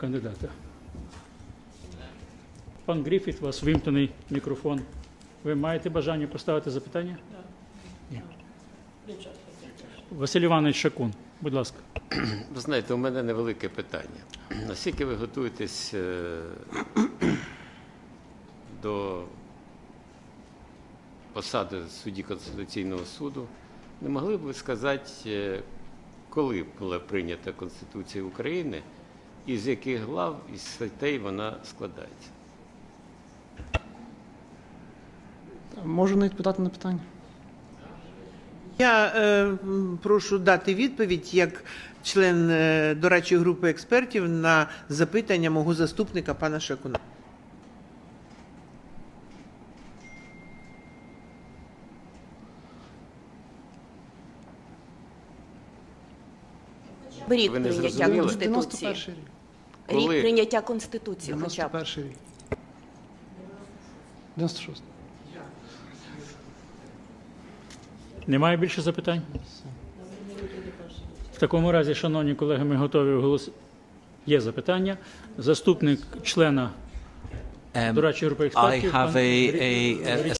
кандидата. Пан Гріфіт, у вас вимкнений мікрофон. Ви маєте бажання поставити запитання? Ні. Василь Іванович Шакун, будь ласка. Ви знаєте, у мене невелике питання. Наскільки ви готуєтесь е, до посади судді Конституційного суду, не могли б ви сказати, е, коли була прийнята Конституція України і з яких глав і статей вона складається? Можу не відповідати на питання? Я е, прошу дати відповідь як член е, дорадчої групи експертів на запитання мого заступника пана Шакуна. Рік Ви не прийняття зрозуміли? Конституції. 91 рік. Коли? Прийняття Конституції хоча б. 91 рік. 96. Немає більше запитань? В такому разі, шановні колеги, ми готові оголосити. Є запитання. Заступник члена Um, дорадчої групи I експертів. have пан a, Рі- a, a, a